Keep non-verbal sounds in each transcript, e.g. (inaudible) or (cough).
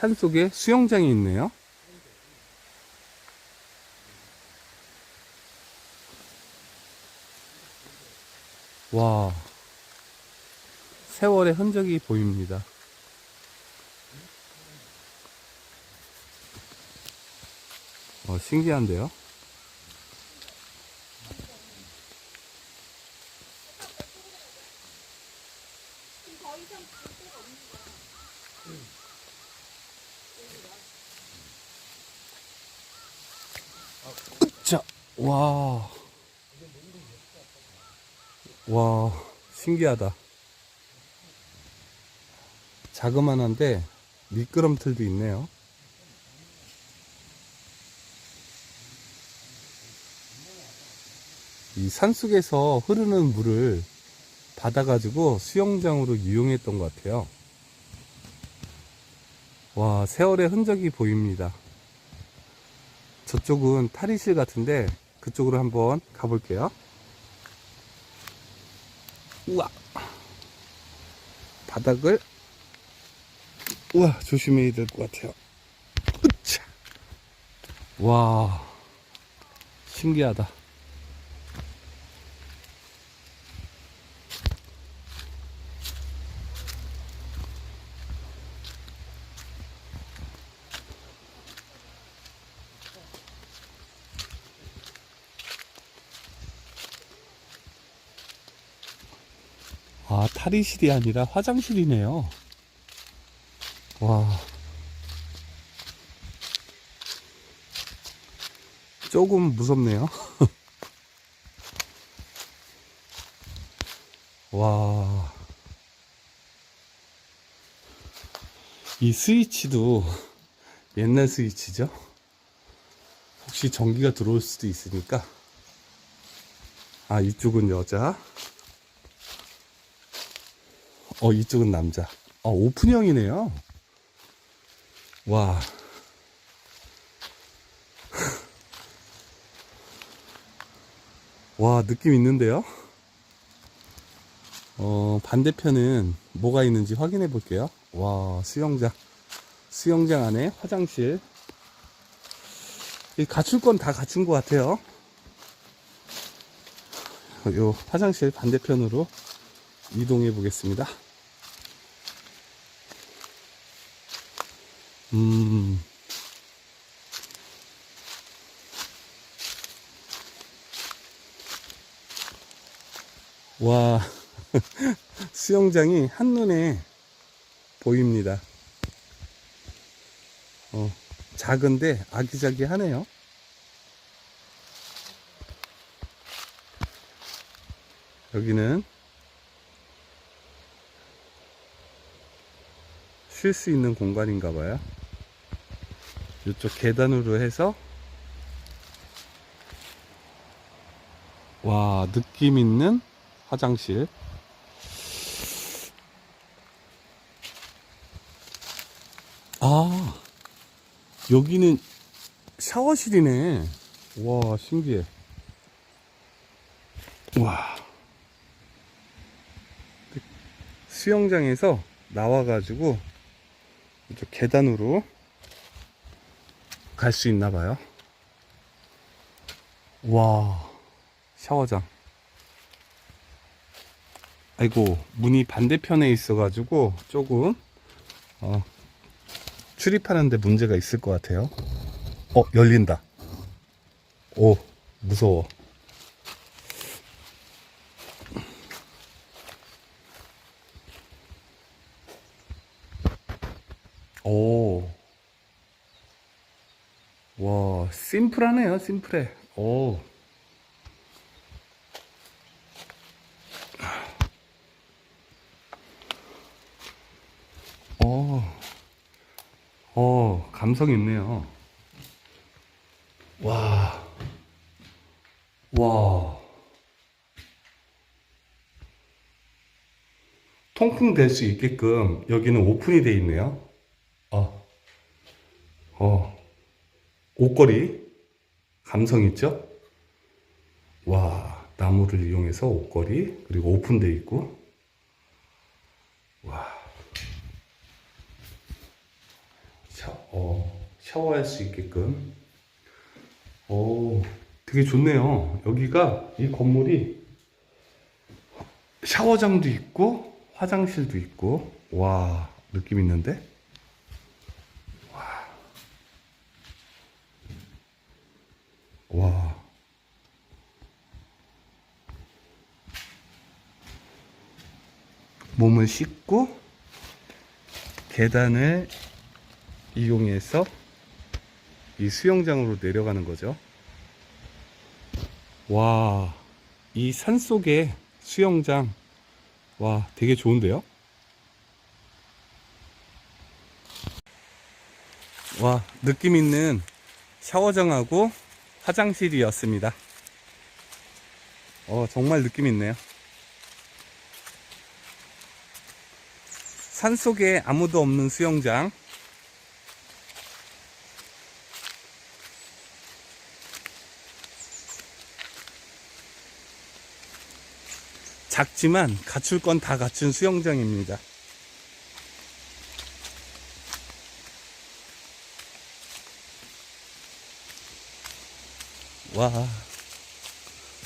산속에 수영장이 있네요. 와, 세월의 흔적이 보입니다. 어, 신기한데요? 자, 와. 와, 신기하다. 자그만한데 미끄럼틀도 있네요. 이 산속에서 흐르는 물을 받아가지고 수영장으로 이용했던 것 같아요. 와, 세월의 흔적이 보입니다. 저쪽은 탈의실 같은데 그쪽으로 한번 가볼게요. 우와. 바닥을 우와 조심해야 될 것 같아요. 으차. 와 신기하다. 아, 탈의실이 아니라 화장실이네요. 와. 조금 무섭네요. (laughs) 와. 이 스위치도 옛날 스위치죠? 혹시 전기가 들어올 수도 있으니까. 아, 이쪽은 여자. 어, 이쪽은 남자. 아, 오픈형이네요. 와. 와, 느낌 있는데요? 어, 반대편은 뭐가 있는지 확인해 볼게요. 와, 수영장. 수영장 안에 화장실. 이 갖출 건 다 갖춘 것 같아요. 요 화장실 반대편으로 이동해 보겠습니다. 음. 와, (laughs) 수영장이 한눈에 보입니다. 어, 작은데 아기자기하네요. 여기는 쉴 수 있는 공간인가 봐요. 이쪽 계단으로 해서 와 느낌 있는 화장실. 아 여기는 샤워실이네. 와 신기해. 와. 수영장에서 나와가지고 이쪽 계단으로 갈 수 있나 봐요. 와, 샤워장. 아이고, 문이 반대편에 있어가지고 조금, 어, 출입하는데 문제가 있을 것 같아요. 어, 열린다. 오, 무서워. 오. 와, 심플하네요, 심플해. 오. 오. 어, 감성 있네요. 와. 와. 통풍 될 수 있게끔 여기는 오픈이 돼 있네요. 어. 어. 옷걸이 감성 있죠? 와 나무를 이용해서 옷걸이 그리고 오픈돼 있고 와 샤, 어, 샤워할 수 있게끔. 오, 되게 좋네요. 여기가, 이 건물이 샤워장도 있고, 화장실도 있고, 와, 느낌 있는데? 와. 몸을 씻고, 계단을 이용해서 이 수영장으로 내려가는 거죠. 와, 이 산 속에 수영장, 와, 되게 좋은데요? 와, 느낌 있는 샤워장하고 화장실이었습니다. 어, 정말 느낌 있네요. 산 속에 아무도 없는 수영장. 작지만 갖출 건 다 갖춘 수영장입니다. 와,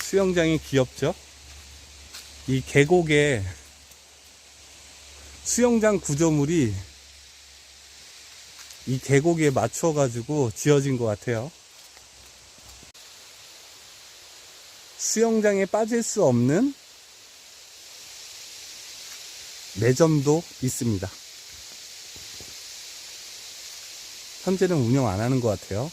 수영장이 귀엽죠? 이 계곡에 수영장 구조물이 이 계곡에 맞춰 가지고 지어진 것 같아요. 수영장에 빠질 수 없는 매점도 있습니다. 현재는 운영 안 하는 것 같아요.